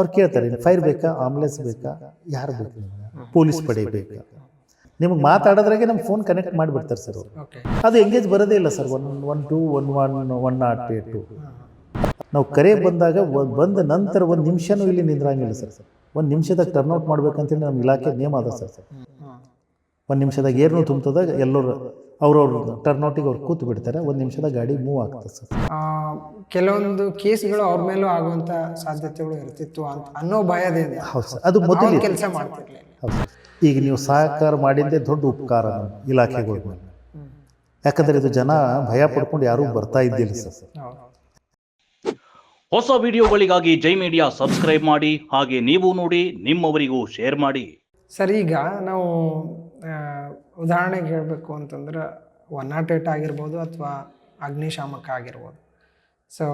ಅವ್ರು ಕೇಳ್ತಾರೆ ಫೈರ್ ಬೇಕಾ? ಆಂಬುಲೆನ್ಸ್ ಬೇಕಾ? ಯಾರು ಬೇಕು ಪೊಲೀಸ್ ಪಡೆ ಬೇಕಾ? ನಿಮಗೆ ಮಾತಾಡೋದ್ರಾಗೆ ನಮ್ಮ ಫೋನ್ ಕನೆಕ್ಟ್ ಮಾಡಿಬಿಡ್ತಾರೆ ಸರ್ ಅವರು. ಅದು ಎಂಗೇಜ್ ಬರೋದೇ ಇಲ್ಲ sir one one two one one one naught two ನಾವು ಕರೆ ಬಂದಾಗ ಬಂದ ನಂತರ ಒಂದು ನಿಮಿಷನೂ ಇಲ್ಲಿ ನಿಂದ್ರಂಗಿಲ್ಲ ಸರ್ ಸರ್. ಒಂದು ನಿಮಿಷದಾಗ ಟರ್ನ್ ಔಟ್ ಮಾಡ್ಬೇಕಂತೇಳಿ ನಮ್ಮ ಇಲಾಖೆ ನಿಯಮ ಅದ ಸರ್ ಸರ್. ಒಂದು ನಿಮಿಷದಾಗ ಏರ್ನು ತುಂಬ್ತದಾಗ ಎಲ್ಲರೂ ಅವ್ರವ್ರ ಟರ್ನ್ ಔಟಿಗೆ ಅವ್ರು ಕೂತು ಬಿಡ್ತಾರೆ ಒಂದು ನಿಮಿಷದಾಗ ಗಾಡಿ ಮೂವ್ ಆಗ್ತದೆ ಸರ್. ಕೆಲವೊಂದು ಕೇಸ್ಗಳು ಅವ್ರ ಮೇಲೂ ಆಗುವಂತ ಸಾಧ್ಯತೆಗಳು ಇರ್ತಿತ್ತು ಅಂತ ಅನ್ನೋ ಭಯದಿಂದ ಹೌದು ಸರ್ ಅದು ಮೊದಲು ಕೆಲಸ ಮಾಡ್ತಿರ್ಲಿಲ್ಲ. ಹೌದು ಈಗ ನೀವು ಸಹಕಾರ ಮಾಡಿದ್ದೇ ದೊಡ್ಡ ಉಪಕಾರ ಇಲಾಖೆಗಳ ಯಾಕಂದ್ರೆ ಇದು ಜನ ಭಯ ಪಡ್ಕೊಂಡು ಯಾರೂ ಬರ್ತಾ ಇದ್ದಿಲ್ಲ ಸರ್. ಹೊಸ ವಿಡಿಯೋಗಳಿಗಾಗಿ ಜೈ ಮೀಡಿಯಾ ಸಬ್ಸ್ಕ್ರೈಬ್ ಮಾಡಿ ಹಾಗೆ ನೀವು ನೋಡಿ ನಿಮ್ಮವರಿಗೂ ಶೇರ್ ಮಾಡಿ. ಸರ್ ಈಗ ನಾವು ಉದಾಹರಣೆಗೆ ಹೇಳಬೇಕು ಅಂತಂದ್ರೆ ಒನ್ ನಾಟ್ ಏಟ್ ಆಗಿರ್ಬೋದು ಅಥವಾ ಅಗ್ನಿಶಾಮಕ ಆಗಿರ್ಬೋದು. ಸೊ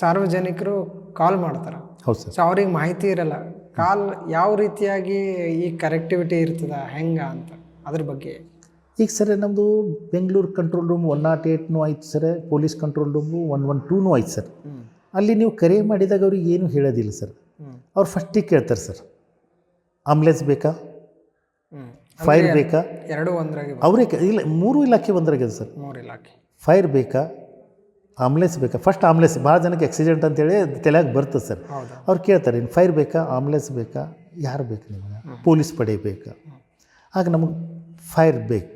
ಸಾರ್ವಜನಿಕರು ಕಾಲ್ ಮಾಡ್ತಾರೆ. ಹೌದು ಸರ್. ಸೊ ಅವ್ರಿಗೆ ಮಾಹಿತಿ ಇರಲ್ಲ. ಕಾಲ್ ಯಾವ ರೀತಿಯಾಗಿ ಈ ಕರೆಕ್ಟಿವಿಟಿ ಇರ್ತದ ಹೆಂಗ ಅಂತ ಅದ್ರ ಬಗ್ಗೆ. ಈಗ ಸರ್ ನಮ್ಮದು Bengaluru control room one naught ಏಟ್ನು ಆಯ್ತು sir police control room one one ಟೂನು ಆಯ್ತು ಸರ್. ಅಲ್ಲಿ ನೀವು ಕರೆ ಮಾಡಿದಾಗ ಅವ್ರಿಗೆ ಏನು ಹೇಳೋದಿಲ್ಲ ಸರ್. ಅವ್ರು ಫಸ್ಟಿಗೆ ಕೇಳ್ತಾರೆ ಸರ್. ಆಂಬುಲೆನ್ಸ್ ಬೇಕಾ? ಫೈರ್ ಬೇಕಾ? ಎರಡು ಒಂದ್ರಾಗಿ ಅವರೇ ಇಲ್ಲ ಮೂರು ಇಲಾಖೆ ಒಂದರಾಗಿದೆ ಸರ್. ಮೂರು ಇಲಾಖೆ. ಫೈರ್ ಬೇಕಾ? ಆಂಬುಲೆನ್ಸ್ ಬೇಕಾ? ಫಸ್ಟ್ ಆಂಬುಲೆನ್ಸ್ ಭಾಳ ಜನಕ್ಕೆ ಆಕ್ಸಿಡೆಂಟ್ ಅಂತೇಳಿ ತಲೆಯಾಗಿ ಬರ್ತದೆ ಸರ್. ಅವ್ರು ಕೇಳ್ತಾರೆ ಇನ್ನು ಫೈರ್ ಬೇಕಾ ಆಂಬುಲೆನ್ಸ್ ಬೇಕಾ ಯಾರು ಬೇಕು ನಿಮಗೆ? ಪೊಲೀಸ್ ಪಡೆ ಬೇಕಾ? ಆಗ ನಮಗೆ ಫೈರ್ ಬೇಕು.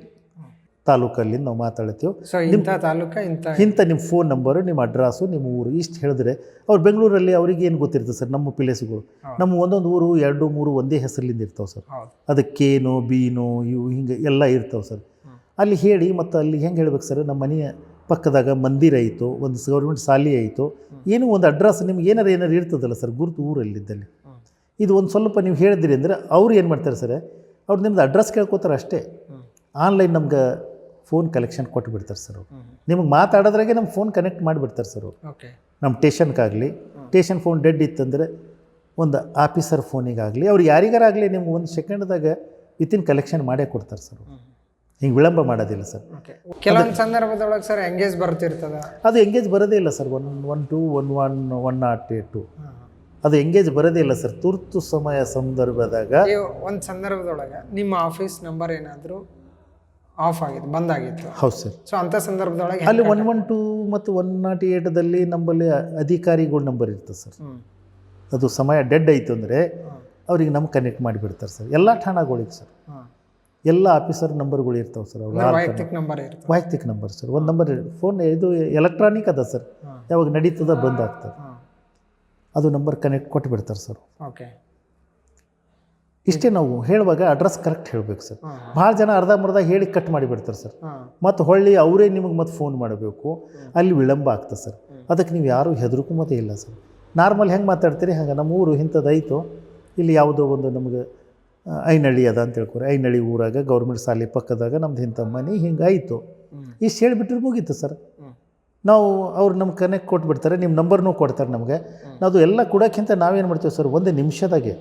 ತಾಲೂಕಲ್ಲಿ ನಾವು ಮಾತಾಡ್ತೀವಿ. ಇಂಥ ತಾಲೂಕ ಇಂಥ ಇಂಥ ನಿಮ್ಮ ಫೋನ್ ನಂಬರು ನಿಮ್ಮ ಅಡ್ರಸ್ಸು ನಿಮ್ಮ ಊರು ಇಷ್ಟು ಹೇಳಿದ್ರೆ ಅವ್ರು ಬೆಂಗಳೂರಲ್ಲಿ ಅವ್ರಿಗೆ ಏನು ಗೊತ್ತಿರ್ತದೆ ಸರ್? ನಮ್ಮ ಪ್ಲೇಸ್ಗಳು ನಮ್ಮ ಒಂದೊಂದು ಊರು ಎರಡು ಮೂರು ಒಂದೇ ಹೆಸರಿಂದ ಇರ್ತಾವೆ ಸರ್. ಅದಕ್ಕೆ ಅದಕ್ಕೇನು ಬೀನು ಇವು ಹಿಂಗೆ ಎಲ್ಲ ಇರ್ತಾವೆ ಸರ್. ಅಲ್ಲಿ ಹೇಳಿ ಮತ್ತು ಅಲ್ಲಿ ಹೆಂಗೆ ಹೇಳ್ಬೇಕು ಸರ್? ನಮ್ಮ ಮನೆಯ ಪಕ್ಕದಾಗ ಮಂದಿರ ಐತು ಒಂದು ಗೌರ್ಮೆಂಟ್ ಶಾಲೆ ಐತು ಏನೋ ಒಂದು ಅಡ್ರೆಸ್ ನಿಮ್ಗೆ ಏನಾರು ಏನಾರು ಇರ್ತದಲ್ಲ ಸರ್ ಗುರುತು ಊರಲ್ಲಿದ್ದಲ್ಲಿ. ಇದು ಒಂದು ಸ್ವಲ್ಪ ನೀವು ಹೇಳಿದ್ರಿ ಅಂದರೆ ಅವ್ರು ಏನು ಮಾಡ್ತಾರೆ ಸರ್ ಅವ್ರು ನಿಮ್ದು ಅಡ್ರೆಸ್ ಕೇಳ್ಕೊತಾರೆ ಅಷ್ಟೇ. ಆನ್ಲೈನ್ ನಮ್ಗೆ ಫೋನ್ ಕಲೆಕ್ಷನ್ ಕೊಟ್ಟು ಬಿಡ್ತಾರೆ ಸರ್ ಅವ್ರು. ನಿಮಗೆ ಮಾತಾಡೋದ್ರಾಗೆ ನಮ್ಮ ಫೋನ್ ಕನೆಕ್ಟ್ ಮಾಡಿಬಿಡ್ತಾರೆ ಸರ್ ಅವರು. ನಮ್ಮ ಟೇಷನ್ಗಾಗಲಿ ಟೇಷನ್ ಫೋನ್ ಡೆಡ್ ಇತ್ತಂದರೆ ಒಂದು ಆಫೀಸರ್ ಫೋನಿಗಾಗಲಿ ಅವ್ರು ಯಾರಿಗಾರಾಗಲಿ ನಿಮ್ಗೆ ಒಂದು ಸೆಕೆಂಡ್ದಾಗ ವಿತಿನ್ ಕಲೆಕ್ಷನ್ ಮಾಡೇ ಕೊಡ್ತಾರೆ ಸರ್ ಹಿಂಗೆ ವಿಳಂಬ ಮಾಡೋದಿಲ್ಲ ಸರ್. ಕೆಲವೊಂದು ಸಂದರ್ಭದೊಳಗೆ ಸರ್ ಎಂಗೇಜ್ ಬರ್ತಿರ್ತದೆ? ಅದು ಎಂಗೇಜ್ ಬರೋದೇ ಇಲ್ಲ sir. One one two one one one naught two. ಅದು ಎಂಗೇಜ್ ಬರೋದೇ ಇಲ್ಲ ಸರ್. ತುರ್ತು ಸಮಯ ಸಂದರ್ಭದಾಗ ಒಂದು ಸಂದರ್ಭದೊಳಗೆ ನಿಮ್ಮ ಆಫೀಸ್ ನಂಬರ್ ಏನಾದರೂ ಆಫ್ ಆಗಿತ್ತು ಬಂದಾಗಿತ್ತು ಹೌದು ಸರ್. ಸೊ ಅಂಥ ಸಂದರ್ಭದೊಳಗೆ ಅಲ್ಲಿ ಒನ್ ಒನ್ ಟು ಮತ್ತು ಒನ್ ನಾಟ್ ಏಟ್ದಲ್ಲಿ ನಮ್ಮಲ್ಲಿ ಅಧಿಕಾರಿಗಳ ನಂಬರ್ ಇರ್ತದೆ ಸರ್. ಅದು ಸಮಯ ಡೆಡ್ ಆಯಿತು ಅಂದರೆ ಅವ್ರಿಗೆ ನಮ್ಗೆ ಕನೆಕ್ಟ್ ಮಾಡಿಬಿಡ್ತಾರೆ ಸರ್. ಎಲ್ಲ ಠಾಣಾಗಳಿಗೆ ಸರ್. ಎಲ್ಲ ಆಫೀಸರ್ ನಂಬರ್ಗಳು ಇರ್ತಾವೆ ಸರ್ ಅವ್ರು ವೈಯಕ್ತಿಕ ನಂಬರ್ ವೈಯಕ್ತಿಕ ನಂಬರ್ ಸರ್ ಒಂದು ನಂಬರ್ ಫೋನ್ ಇದು ಎಲೆಕ್ಟ್ರಾನಿಕ್ ಅದ ಸರ್. ಯಾವಾಗ ನಡೀತದ ಬಂದ್ ಆಗ್ತದೆ. ಅದು ನಂಬರ್ ಕನೆಕ್ಟ್ ಕೊಟ್ಟು ಬಿಡ್ತಾರೆ ಸರ್. ಓಕೆ. ಇಷ್ಟೇ ನಾವು ಹೇಳುವಾಗ ಅಡ್ರೆಸ್ ಕರೆಕ್ಟ್ ಹೇಳಬೇಕು ಸರ್. ಭಾಳ ಜನ ಅರ್ಧಂಬರ್ಧ ಹೇಳಿ ಕಟ್ ಮಾಡಿಬಿಡ್ತಾರೆ ಸರ್. ಮತ್ತು ಹೊಳ್ಳಿ ಅವರೇ ನಿಮಗೆ ಮತ್ತೆ ಫೋನ್ ಮಾಡಬೇಕು ಅಲ್ಲಿ ವಿಳಂಬ ಆಗ್ತದೆ ಸರ್. ಅದಕ್ಕೆ ನೀವು ಯಾರೂ ಹೆದರ್ಕು ಮತ್ತೆ ಇಲ್ಲ ಸರ್. ನಾರ್ಮಲ್ ಹೆಂಗೆ ಮಾತಾಡ್ತೀರಿ? ಹಂಗೆ ನಮ್ಮ ಊರು ಇಂಥದ್ದಾಯಿತು ಇಲ್ಲಿ ಯಾವುದೋ ಒಂದು ನಮಗೆ ಐನಳ್ಳಿ ಅದ ಅಂತ ಹೇಳ್ಕೊರಿ. ಐನಳ್ಳಿ ಊರಾಗ ಗೌರ್ಮೆಂಟ್ ಶಾಲೆ ಪಕ್ಕದಾಗ ನಮ್ದು ಇಂಥ ಮನೆ ಹಿಂಗೆ ಆಯಿತು ಹ್ಮ್. ಇಷ್ಟು ಹೇಳಿಬಿಟ್ರೆ ಮುಗೀತು ಸರ್. ನಾವು ಅವ್ರು ನಮ್ಗೆ ಕನೆಕ್ಟ್ ಕೊಟ್ಬಿಡ್ತಾರೆ ನಿಮ್ಮ ನಂಬರ್ನೂ ಕೊಡ್ತಾರೆ ನಮಗೆ. ನಾವು ಎಲ್ಲ ಕೊಡೋಕ್ಕಿಂತ ನಾವೇನು ಮಾಡ್ತೀವಿ ಸರ್ ಒಂದು ನಿಮಿಷದಾಗೆ.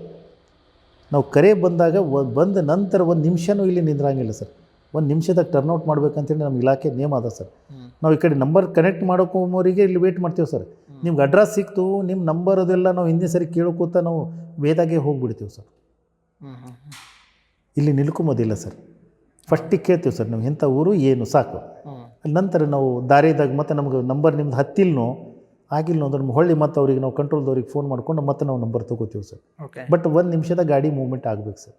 ನಾವು ಕರೆ ಬಂದಾಗ ಬಂದ ನಂತರ ಒಂದು ನಿಮಿಷನೂ ಇಲ್ಲಿ ನಿಂದ್ರಂಗಿಲ್ಲ ಸರ್. ಒಂದು ನಿಮಿಷದಾಗ ಟರ್ನ್ ಔಟ್ ಮಾಡ್ಬೇಕಂತೇಳಿ ನಮ್ಮ ಇಲಾಖೆ ನಿಯಮ ಅದ ಸರ್. ನಾವು ಈ ಕಡೆ ನಂಬರ್ ಕನೆಕ್ಟ್ ಮಾಡೋಕೋರಿಗೆ ಇಲ್ಲಿ ವೇಟ್ ಮಾಡ್ತೀವಿ ಸರ್. ನಿಮ್ಗೆ ಅಡ್ರೆಸ್ ಸಿಕ್ತು ನಿಮ್ಮ ನಂಬರ್ ಅದೆಲ್ಲ ನಾವು ಹಿಂದಿನ ಸರಿ ಕೇಳ್ಕೊತ ನಾವು ವೇದಾಗೆ ಹೋಗಿಬಿಡ್ತೀವಿ ಸರ್. ಇಲ್ಲಿ ನಿಲ್ಕೊಂಬೋದಿಲ್ಲ ಸರ್. ಫಸ್ಟಿಗೆ ಕೇಳ್ತೀವಿ ಸರ್ ನಾವು ಇಂಥ ಊರು ಏನು ಸಾಕು. ನಂತರ ನಾವು ದಾರಿದಾಗ ಮತ್ತೆ ನಮ್ಗೆ ನಂಬರ್ ನಿಮ್ದು ಹತ್ತಿಲ್ನೋ ಆಗಿಲ್ಲ ಅಂದ್ರೆ ಹೊಳ್ಳಿ ಮತ್ತೆ ಅವ್ರಿಗೆ ನಾವು ಕಂಟ್ರೋಲ್ದವ್ರಿಗೆ ಫೋನ್ ಮಾಡ್ಕೊಂಡು ಮತ್ತೆ ನಾವು ನಂಬರ್ ತಗೋತೀವಿ ಸರ್. ಬಟ್ ಒಂದು ನಿಮಿಷದ ಗಾಡಿ ಮೂವ್ಮೆಂಟ್ ಆಗ್ಬೇಕು ಸರ್.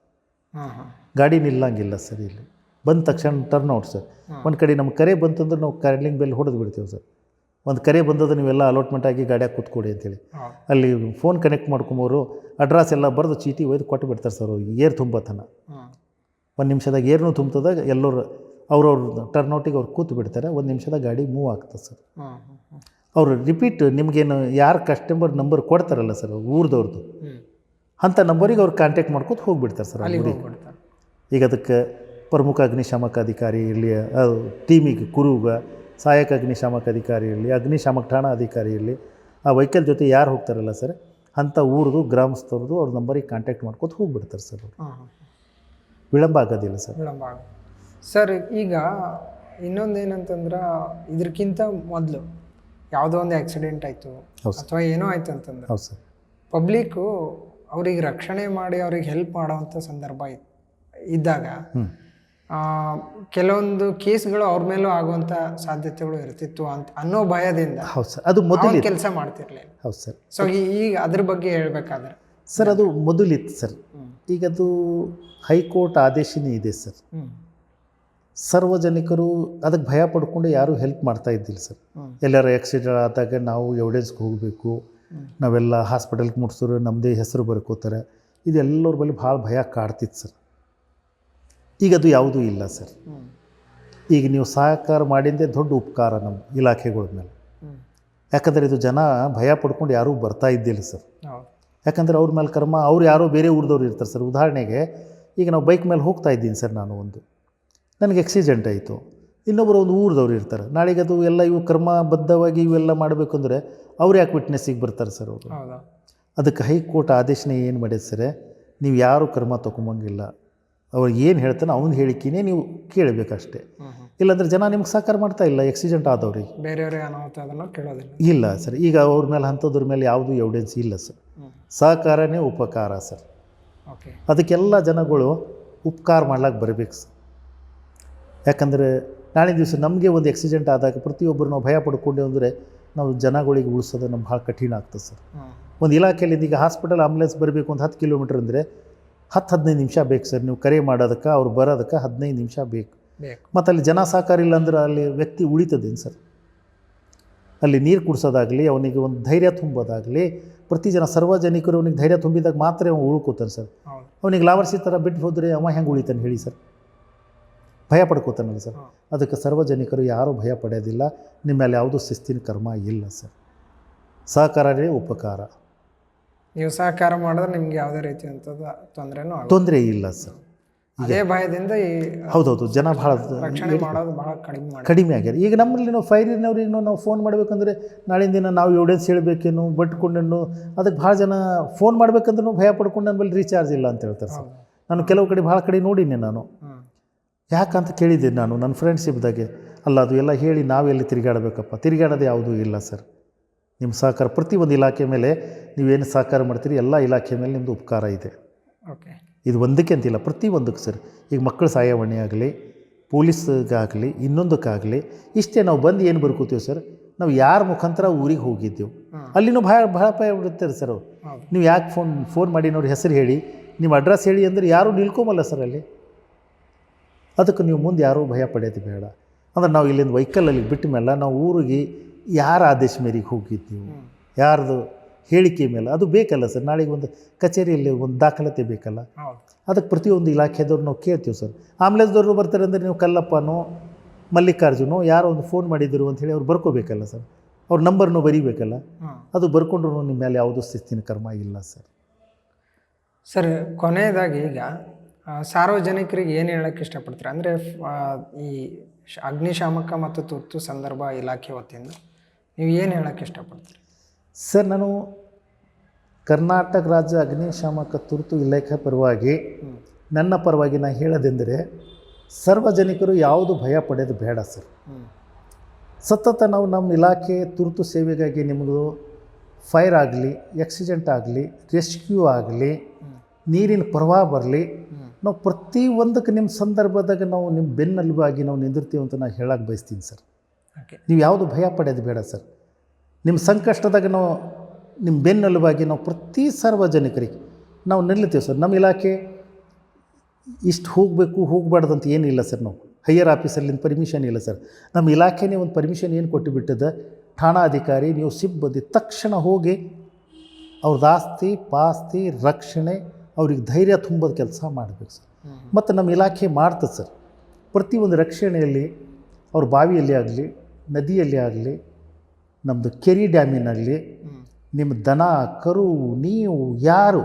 ಗಾಡಿ ನಿಲ್ಲಂಗಿಲ್ಲ ಸರ್ ಇಲ್ಲಿ. ಬಂದ ತಕ್ಷಣ ಟರ್ನ್ ಔಟ್ ಸರ್. ಒಂದು ಕಡೆ ನಮ್ಮ ಕರೆ ಬಂತಂದ್ರೆ ನಾವು ಕರೆಂಟ್ಲಿಂಗ್ ಬೆಲ್ ಹೊಡೆದು ಬಿಡ್ತೀವಿ ಸರ್. ಒಂದು ಕರೆ ಬಂದದ ನೀವೆಲ್ಲ ಅಲಾಟ್ಮೆಂಟ್ ಆಗಿ ಗಾಡಿಯಾಗ ಕೂತ್ಕೊಡಿ ಅಂತೇಳಿ. ಅಲ್ಲಿ ಫೋನ್ ಕನೆಕ್ಟ್ ಮಾಡ್ಕೊಂಬೋರು ಅಡ್ರೆಸ್ ಎಲ್ಲ ಬರೆದು ಚೀಟಿ ಒಯ್ದು ಕೊಟ್ಟು ಬಿಡ್ತಾರೆ ಸರ್ ಅವ್ರಿಗೆ ಏರ್ ತುಂಬತನ. ಒಂದು ನಿಮಿಷದಾಗ ಏರ್ನು ತುಂಬ್ತದಾಗ ಎಲ್ಲರೂ ಅವ್ರವ್ರ ಟರ್ನ್ಔಟಿಗೆ ಅವ್ರು ಕೂತು ಬಿಡ್ತಾರೆ ಒಂದು ನಿಮಿಷದಾಗ ಗಾಡಿ ಮೂವ್ ಆಗ್ತದೆ ಸರ್. ಅವರು ರಿಪೀಟ್ ನಿಮಗೇನು ಯಾರು ಕಸ್ಟಮರ್ ನಂಬರ್ ಕೊಡ್ತಾರಲ್ಲ ಸರ್ ಊರ್ದವ್ರದ್ದು ಅಂಥ ನಂಬರಿಗೆ ಅವ್ರು ಕಾಂಟ್ಯಾಕ್ಟ್ ಮಾಡ್ಕೊತ ಹೋಗಿಬಿಡ್ತಾರೆ ಸರ್ ಅಲ್ಲಿ ಈಗ ಅದಕ್ಕೆ ಪ್ರಮುಖ ಅಗ್ನಿಶಾಮಕ ಅಧಿಕಾರಿ ಇಲ್ಲಿ ಟೀಮಿಗೆ ಕುರುಗ ಸಹಾಯಕ ಅಗ್ನಿಶಾಮಕ ಅಧಿಕಾರಿ ಇರಲಿ ಅಗ್ನಿಶಾಮಕ ಠಾಣಾ ಅಧಿಕಾರಿ ಇರಲಿ ಆ ವೆಹಿಕಲ್ ಜೊತೆ ಯಾರು ಹೋಗ್ತಾರಲ್ಲ ಸರ್? ಅಂಥ ಊರದು ಗ್ರಾಮಸ್ಥರದು ಅವ್ರ ನಂಬರಿಗೆ ಕಾಂಟ್ಯಾಕ್ಟ್ ಮಾಡ್ಕೊತ ಹೋಗ್ಬಿಡ್ತಾರೆ ಸರ್ ವಿಳಂಬ ಆಗೋದಿಲ್ಲ ಸರ್. ವಿಳಂಬ ಸರ್ ಈಗ ಇನ್ನೊಂದು ಏನಂತಂದ್ರೆ ಇದಕ್ಕಿಂತ ಮೊದಲು ಯಾವುದೋ ಒಂದು ಆಕ್ಸಿಡೆಂಟ್ ಆಯಿತು ಅಥವಾ ಏನೋ ಆಯ್ತು ಅಂತಂದ್ರೆ ಹೌದು ಸರ್. ಪಬ್ಲಿಕ್ಕು ಅವ್ರಿಗೆ ರಕ್ಷಣೆ ಮಾಡಿ ಅವ್ರಿಗೆ ಹೆಲ್ಪ್ ಮಾಡೋವಂಥ ಸಂದರ್ಭ ಇದ್- ಇದ್ದಾಗ ಕೆಲವೊಂದು ಕೇಸ್ಗಳು ಅವ್ರ ಮೇಲೂ ಆಗುವಂಥ ಸಾಧ್ಯತೆಗಳು ಇರ್ತಿತ್ತು ಅಂತ ಅನ್ನೋ ಭಯದಿಂದ ಹೌದು ಸರ್. ಅದು ಮೊದಲು ಕೆಲಸ ಮಾಡ್ತಿರ್ಲಿಲ್ಲ. ಹೌದು ಸರ್. ಸೊ ಈಗ ಅದ್ರ ಬಗ್ಗೆ ಹೇಳ್ಬೇಕಾದ್ರೆ. ಸರ್ ಅದು ಮೊದಲಿತ್ತು ಸರ್. ಈಗ ಅದು ಹೈಕೋರ್ಟ್ ಆದೇಶನೇ ಇದೆ ಸರ್. ಸಾರ್ವಜನಿಕರು ಅದಕ್ಕೆ ಭಯ ಪಡ್ಕೊಂಡು ಯಾರೂ ಹೆಲ್ಪ್ ಮಾಡ್ತಾ ಇದ್ದಿಲ್ಲ ಸರ್. ಎಲ್ಲರೂ ಎಲ್ಲರ ಆಕ್ಸಿಡೆಂಟ್ ಆದಾಗ ನಾವು ಎವಿಡೆನ್ಸ್ಗೆ ಹೋಗಬೇಕು. ನಾವೆಲ್ಲ ಹಾಸ್ಪಿಟಲ್ಗೆ ಮುಟ್ಸೋರು ನಮ್ಮದೇ ಹೆಸರು ಬರ್ಕೋತಾರೆ. ಇದೆಲ್ಲರ ಬಳಿ ಭಾಳ ಭಯ ಕಾಡ್ತಿತ್ತು ಸರ್. ಈಗ ಅದು ಯಾವುದೂ ಇಲ್ಲ ಸರ್. ಈಗ ನೀವು ಸಹಕಾರ ಮಾಡಿದ್ದೇ ದೊಡ್ಡ ಉಪಕಾರ ನಮ್ಮ ಇಲಾಖೆಗಳ ಮೇಲೆ. ಯಾಕಂದರೆ ಇದು ಜನ ಭಯ ಪಡ್ಕೊಂಡು ಯಾರೂ ಬರ್ತಾ ಇದ್ದಿಲ್ಲ ಸರ್. ಯಾಕಂದರೆ ಅವ್ರ ಮೇಲೆ ಕರ್ಮ ಅವ್ರು ಯಾರೋ ಬೇರೆ ಊರ್ದವ್ರು ಇರ್ತಾರೆ ಸರ್. ಉದಾಹರಣೆಗೆ ಈಗ ನಾವು ಬೈಕ್ ಮೇಲೆ ಹೋಗ್ತಾ ಇದ್ದೀನಿ ಸರ್ ನಾನು ಒಂದು. ನನಗೆ ಆಕ್ಸಿಡೆಂಟ್ ಆಯಿತು. ಇನ್ನೊಬ್ಬರು ಒಂದು ಊರ್ದವ್ರು ಇರ್ತಾರೆ. ನಾಳೆಗೆ ಅದು ಎಲ್ಲ ಇವು ಕರ್ಮಬದ್ಧವಾಗಿ ಇವೆಲ್ಲ ಮಾಡಬೇಕಂದ್ರೆ ಅವ್ರು ಯಾಕೆ ವಿಟ್ನೆಸ್ಸಿಗೆ ಬರ್ತಾರೆ ಸರ್ ಅವರು? ಅದಕ್ಕೆ ಹೈಕೋರ್ಟ್ ಆದೇಶನೇ ಏನು ಮಾಡಿದೆ ಸರ್? ನೀವು ಯಾರು ಕರ್ಮ ತೊಗೊಂಬಂಗಿಲ್ಲ. ಅವ್ರು ಏನು ಹೇಳ್ತಾನೆ ಅವ್ನ ಹೇಳಿಕೆನೇ ನೀವು ಕೇಳಬೇಕಷ್ಟೇ. ಇಲ್ಲಾಂದ್ರೆ ಜನ ನಿಮ್ಗೆ ಸಹಕಾರ ಮಾಡ್ತಾ ಇಲ್ಲ ಆಕ್ಸಿಡೆಂಟ್ ಆದವ್ರಿಗೆ. ಬೇರೆಯವರೇ ಅನಾಹುತ ಅದನ್ನು ಕೇಳೋದಿಲ್ಲ. ಇಲ್ಲ ಸರ್ ಈಗ ಅವ್ರ ಮೇಲೆ ಅಂಥದ್ರ ಮೇಲೆ ಯಾವುದು ಎವಿಡೆನ್ಸ್ ಇಲ್ಲ ಸರ್ ಸಹಕಾರನೇ ಉಪಕಾರ ಸರ್ ಓಕೆ ಅದಕ್ಕೆಲ್ಲ ಜನಗಳು ಉಪಕಾರ ಮಾಡ್ಲಿಕ್ಕೆ ಬರಬೇಕು ಸರ್ ಯಾಕಂದರೆ ನಾಳೆ ದಿವಸ ನಮಗೆ ಒಂದು ಆಕ್ಸಿಡೆಂಟ್ ಆದಾಗ ಪ್ರತಿಯೊಬ್ಬರು ನಾವು ಭಯ ಪಡ್ಕೊಂಡೆ ಅಂದರೆ ನಾವು ಜನಗಳಿಗೆ ಉಳಿಸೋದು ನಮ್ಗೆ ಭಾಳ ಕಠಿಣ ಆಗ್ತದೆ ಸರ್ ಒಂದು ಇಲಾಖೆಯಲ್ಲಿ ಈಗ ಹಾಸ್ಪಿಟಲ್ ಆಂಬುಲೆನ್ಸ್ ಬರಬೇಕು ಒಂದು ಹತ್ತು ಕಿಲೋಮೀಟ್ರ್ ಅಂದರೆ ಹತ್ತು ಹದಿನೈದು ನಿಮಿಷ ಬೇಕು ಸರ್ ನೀವು ಕರೆ ಮಾಡೋದಕ್ಕೆ ಅವ್ರು ಬರೋದಕ್ಕೆ ಹದಿನೈದು ನಿಮಿಷ ಬೇಕು. ಮತ್ತು ಅಲ್ಲಿ ಜನ ಸಹಕಾರ ಇಲ್ಲ ಅಂದ್ರೆ ಅಲ್ಲಿ ವ್ಯಕ್ತಿ ಉಳಿತದೇನು ಸರ್? ಅಲ್ಲಿ ನೀರು ಕುಡಿಸೋದಾಗಲಿ ಅವನಿಗೆ ಒಂದು ಧೈರ್ಯ ತುಂಬೋದಾಗಲಿ ಪ್ರತಿ ಜನ ಸಾರ್ವಜನಿಕರು ಅವನಿಗೆ ಧೈರ್ಯ ತುಂಬಿದಾಗ ಮಾತ್ರ ಅವ್ನು ಉಳ್ಕೋತಾನೆ ಸರ್. ಅವನಿಗೆ ಲಾವರ್ಸಿ ಥರ ಬಿಟ್ಟು ಹೋದರೆ ಅವ ಹೆಂಗೆ ಉಳಿತಾನೆ ಹೇಳಿ ಸರ್? ಭಯ ಪಡ್ಕೋತಾನಲ್ಲ ಸರ್. ಅದಕ್ಕೆ ಸಾರ್ವಜನಿಕರು ಯಾರೂ ಭಯ ಪಡೆಯೋದಿಲ್ಲ ನಿಮ್ಮ ಮೇಲೆ ಯಾವುದೂ ಶಿಸ್ತಿನ ಕರ್ಮ ಇಲ್ಲ ಸರ್. ಸಹಕಾರವೇ ಉಪಕಾರ. ನೀವು ಸಹಕಾರ ಮಾಡಿದ್ರೆ ನಿಮ್ಗೆ ಯಾವುದೇ ರೀತಿಯಂಥದ್ದು ತೊಂದರೆನೂ ತೊಂದರೆ ಇಲ್ಲ ಸರ್. ಅದೇ ಭಯದಿಂದ ಈ ಹೌದೌದು ಜನ ಭಾಳ ರಕ್ಷಣೆ ಮಾಡೋದು ಬಹಳ ಕಡಿಮೆ ಮಾಡಿ ಕಡಿಮೆ ಆಗ್ಯಾರ ಈಗ ನಮ್ಮಲ್ಲಿ ನಾವು ಈಗ ನಾವು ಫೋನ್ ಮಾಡ್ಬೇಕಂದ್ರೆ ನಾಳಿನ ದಿನ ನಾವು ಎವಿಡೆನ್ಸ್ ಹೇಳಬೇಕೇನು ಬಟ್ಕೊಂಡೇನು ಅದಕ್ಕೆ ಭಾಳ ಜನ ಫೋನ್ ಮಾಡ್ಬೇಕಂದ್ರೂ ಭಯ ಪಡ್ಕೊಂಡು ನನ್ನ ಬಳಿ ರೀಚಾರ್ಜ್ ಇಲ್ಲ ಅಂತ ಹೇಳ್ತಾರೆ ಸರ್. ನಾನು ಕೆಲವು ಕಡೆ ಭಾಳ ಕಡೆ ನೋಡೀನಿ ನಾನು. ಹ್ಮ್. ಯಾಕಂತ ಕೇಳಿದ್ದೆ ನಾನು ನನ್ನ ಫ್ರೆಂಡ್ಶಿಪ್ದಾಗೆ ಅಲ್ಲ ಅದು ಎಲ್ಲ ಹೇಳಿ ನಾವೆಲ್ಲಿ ತಿರುಗಾಡಬೇಕಪ್ಪ? ತಿರುಗಾಡೋದು ಯಾವುದೂ ಇಲ್ಲ ಸರ್. ನಿಮ್ಮ ಸಹಕಾರ ಪ್ರತಿ ಒಂದು ಇಲಾಖೆ ಮೇಲೆ ನೀವೇನು ಸಹಕಾರ ಮಾಡ್ತೀರಿ ಎಲ್ಲ ಇಲಾಖೆ ಮೇಲೆ ನಿಮ್ಮದು ಉಪಕಾರ ಇದೆ. ಓಕೆ ಇದು ಒಂದಕ್ಕೆ ಅಂತಿಲ್ಲ ಪ್ರತಿಯೊಂದಕ್ಕೆ ಸರ್. ಈಗ ಮಕ್ಕಳ ಸಹಾಯವಾಣಿ ಆಗಲಿ ಪೊಲೀಸ್ಗಾಗಲಿ ಇನ್ನೊಂದಕ್ಕಾಗಲಿ ಇಷ್ಟೇ ನಾವು ಬಂದು ಏನು ಬರ್ಕೋತೀವಿ ಸರ್? ನಾವು ಯಾರ ಮುಖಾಂತರ ಊರಿಗೆ ಹೋಗಿದ್ದೆವು. ಅಲ್ಲಿನೂ ಭಾಳ ಭಾಳ ಭಯ ಬಿಡುತ್ತಾರೆ ಸರ್ ಅವ್ರು. ನೀವು ಯಾಕೆ ಫೋನ್ ಫೋನ್ ಮಾಡಿ ನೋಡಿ ಹೆಸರು ಹೇಳಿ ನಿಮ್ಮ ಅಡ್ರೆಸ್ ಹೇಳಿ ಅಂದರೆ ಯಾರೂ ನಿಲ್ಕೊಂಬಲ್ಲ ಸರ್ ಅಲ್ಲಿ. ಅದಕ್ಕೆ ನೀವು ಮುಂದೆ ಯಾರೂ ಭಯ ಪಡೆಯೋದು ಬೇಡ. ಅಂದ್ರೆ ನಾವು ಇಲ್ಲಿಂದ ವೆಹಿಕಲಲ್ಲಿ ಬಿಟ್ಟ ಮೇಲೆ ನಾವು ಊರಿಗೆ ಯಾರ ಆದೇಶ ಮೇರೆಗೆ ಹೋಗಿದ್ದೀವಿ? ಯಾರದು ಹೇಳಿಕೆ ಮೇಲೆ? ಅದು ಬೇಕಲ್ಲ ಸರ್ ನಾಳೆಗೆ ಒಂದು ಕಚೇರಿಯಲ್ಲಿ ಒಂದು ದಾಖಲಾತಿ ಬೇಕಲ್ಲ? ಅದಕ್ಕೆ ಪ್ರತಿಯೊಂದು ಇಲಾಖೆದವ್ರು ನಾವು ಕೇಳ್ತೀವಿ ಸರ್. ಆಂಬುಲೆನ್ಸ್ದವ್ರು ಬರ್ತಾರೆ ಅಂದರೆ ನೀವು ಕಲ್ಲಪ್ಪನೋ ಮಲ್ಲಿಕಾರ್ಜುನೋ ಯಾರೋ ಒಂದು ಫೋನ್ ಮಾಡಿದ್ರು ಅಂಥೇಳಿ ಅವ್ರು ಬರ್ಕೋಬೇಕಲ್ಲ ಸರ್. ಅವ್ರ ನಂಬರ್ನು ಬರೀಬೇಕಲ್ಲ? ಅದು ಬರ್ಕೊಂಡ್ರು ನಿಮ್ಮ ಮೇಲೆ ಯಾವುದೂ ಶಿಸ್ತಿನ ಕರ್ಮ ಇಲ್ಲ ಸರ್. ಸರ್ ಕೊನೆಯದಾಗಿ ಈಗ ಸಾರ್ವಜನಿಕರಿಗೆ ಏನು ಹೇಳೋಕ್ಕೆ ಇಷ್ಟಪಡ್ತಾರೆ? ಅಂದರೆ ಈ ಶ- ಅಗ್ನಿಶಾಮಕ ಮತ್ತು ತುರ್ತು ಸಂದರ್ಭ ಇಲಾಖೆ ವತಿಯಿಂದ? ನೀವು ಏನು ಹೇಳೋಕ್ಕೆ ಇಷ್ಟಪಡ್ತೀರಿ? ಸರ್ ನಾನು ಕರ್ನಾಟಕ ರಾಜ್ಯ ಅಗ್ನಿಶಾಮಕ ತುರ್ತು ಇಲಾಖೆ ಪರವಾಗಿ ನನ್ನ ಪರವಾಗಿ ನಾನು ಹೇಳೋದೆಂದರೆ ಸಾರ್ವಜನಿಕರು ಯಾವುದು ಭಯ ಪಡೆಯೋದು ಬೇಡ ಸರ್. ಸತತ ನಾವು ನಮ್ಮ ಇಲಾಖೆ ತುರ್ತು ಸೇವೆಗಾಗಿ ನಿಮ್ಮದು ಫೈರ್ ಆಗಲಿ ಆಕ್ಸಿಡೆಂಟ್ ಆಗಲಿ ರೆಸ್ಕ್ಯೂ ಆಗಲಿ ನೀರಿನ ಪ್ರವಾಹ ಬರಲಿ ನಾವು ಪ್ರತಿಯೊಂದಕ್ಕೆ ನಿಮ್ಮ ಸಂದರ್ಭದಾಗ ನಾವು ನಿಮ್ಮ ಬೆನ್ನೆಲುಬಾಗಿ ನಾವು ನಿಂದಿರ್ತೀವಿ ಅಂತ ನಾನು ಹೇಳಕ್ಕೆ ಬಯಸ್ತೀನಿ ಸರ್. ಓಕೆ ನೀವು ಯಾವುದು ಭಯ ಪಡೆಯೋದು ಬೇಡ ಸರ್. ನಿಮ್ಮ ಸಂಕಷ್ಟದಾಗ ನಾವು ನಿಮ್ಮ ಬೆನ್ನೆಲುಬಾಗಿ ನಾವು ಪ್ರತಿ ಸಾರ್ವಜನಿಕರಿಗೆ ನಾವು ನಿಲ್ಲುತ್ತೀವಿ ಸರ್. ನಮ್ಮ ಇಲಾಖೆ ಇಷ್ಟು ಹೋಗಬೇಕು ಹೋಗಬಾರ್ದು ಅಂತ ಏನಿಲ್ಲ ಸರ್ ನಾವು. ಹೈಯರ್ ಆಫೀಸಲ್ಲಿಂದ ಪರ್ಮಿಷನ್ ಇಲ್ಲ ಸರ್. ನಮ್ಮ ಇಲಾಖೆನೇ ಒಂದು ಪರ್ಮಿಷನ್ ಏನು ಕೊಟ್ಟು ಬಿಟ್ಟದ ಠಾಣಾಧಿಕಾರಿ ನೀವು ಸಿಬ್ಬಂದಿ ತಕ್ಷಣ ಹೋಗಿ ಅವ್ರದ್ದು ಆಸ್ತಿ ಪಾಸ್ತಿ ರಕ್ಷಣೆ ಅವ್ರಿಗೆ ಧೈರ್ಯ ತುಂಬೋದು ಕೆಲಸ ಮಾಡಬೇಕು ಸರ್. ಮತ್ತು ನಮ್ಮ ಇಲಾಖೆ ಮಾಡ್ತದೆ ಸರ್. ಪ್ರತಿಯೊಂದು ರಕ್ಷಣೆಯಲ್ಲಿ ಅವ್ರ ಬಾವಿಯಲ್ಲಿ ಆಗಲಿ ನದಿಯಲ್ಲಿ ಆಗಲಿ ನಮ್ಮದು ಕೆರಿ ಡ್ಯಾಮಿನಲ್ಲಿ ನಿಮ್ಮ ದನ ಕರು ನೀವು ಯಾರು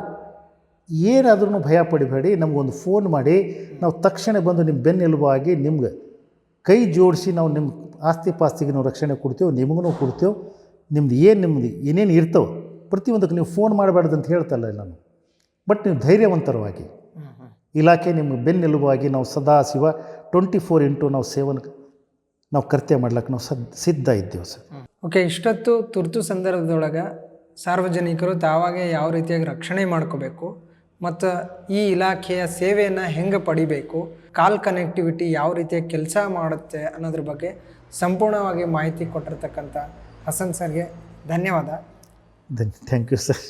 ಏನಾದ್ರೂ ಭಯ ಪಡಿಬೇಡಿ. ನಮಗೊಂದು ಫೋನ್ ಮಾಡಿ ನಾವು ತಕ್ಷಣ ಬಂದು ನಿಮ್ಮ ಬೆನ್ನೆಲುಬಾಗಿ ನಿಮ್ಗೆ ಕೈ ಜೋಡಿಸಿ ನಾವು ನಿಮ್ಮ ಆಸ್ತಿ ಪಾಸ್ತಿಗೆ ನಾವು ರಕ್ಷಣೆ ಕೊಡ್ತೇವೆ ನಿಮಗೂ ಕೊಡ್ತೇವೆ. ನಿಮ್ದು ಏನು ನಿಮ್ಮದು ಏನೇನು ಇರ್ತವೆ ಪ್ರತಿಯೊಂದಕ್ಕೆ ನೀವು ಫೋನ್ ಮಾಡಬಾರ್ದು ಅಂತ ಹೇಳ್ತಲ್ಲ ನಾನು. ಬಟ್ ನೀವು ಧೈರ್ಯವಂತರವಾಗಿ ಇಲಾಖೆ ನಿಮ್ಗೆ ಬೆನ್ನೆಲುಬಾಗಿ ನಾವು ಸದಾ ಶಿವ ಟ್ವೆಂಟಿ ಫೋರ್ ಇಂಟು ನಾವು ಸೇವನ್ ನಾವು ಕರ್ತವ್ಯ ಮಾಡ್ಲಿಕ್ಕೆ ನಾವು ಸದ್ ಸಿದ್ಧ ಇದ್ದೇವೆ ಸರ್. ಓಕೆ ಇಷ್ಟೊತ್ತು ತುರ್ತು ಸಂದರ್ಭದೊಳಗೆ ಸಾರ್ವಜನಿಕರು ತಾವಾಗೆ ಯಾವ ರೀತಿಯಾಗಿ ರಕ್ಷಣೆ ಮಾಡ್ಕೋಬೇಕು ಮತ್ತು ಈ ಇಲಾಖೆಯ ಸೇವೆಯನ್ನು ಹೆಂಗೆ ಪಡಿಬೇಕು ಕಾಲ್ ಕನೆಕ್ಟಿವಿಟಿ ಯಾವ ರೀತಿಯಾಗಿ ಕೆಲಸ ಮಾಡುತ್ತೆ ಅನ್ನೋದ್ರ ಬಗ್ಗೆ ಸಂಪೂರ್ಣವಾಗಿ ಮಾಹಿತಿ ಕೊಟ್ಟಿರ್ತಕ್ಕಂಥ ಹಸನ್ ಸರ್ಗೆ ಧನ್ಯವಾದ. Thank you sir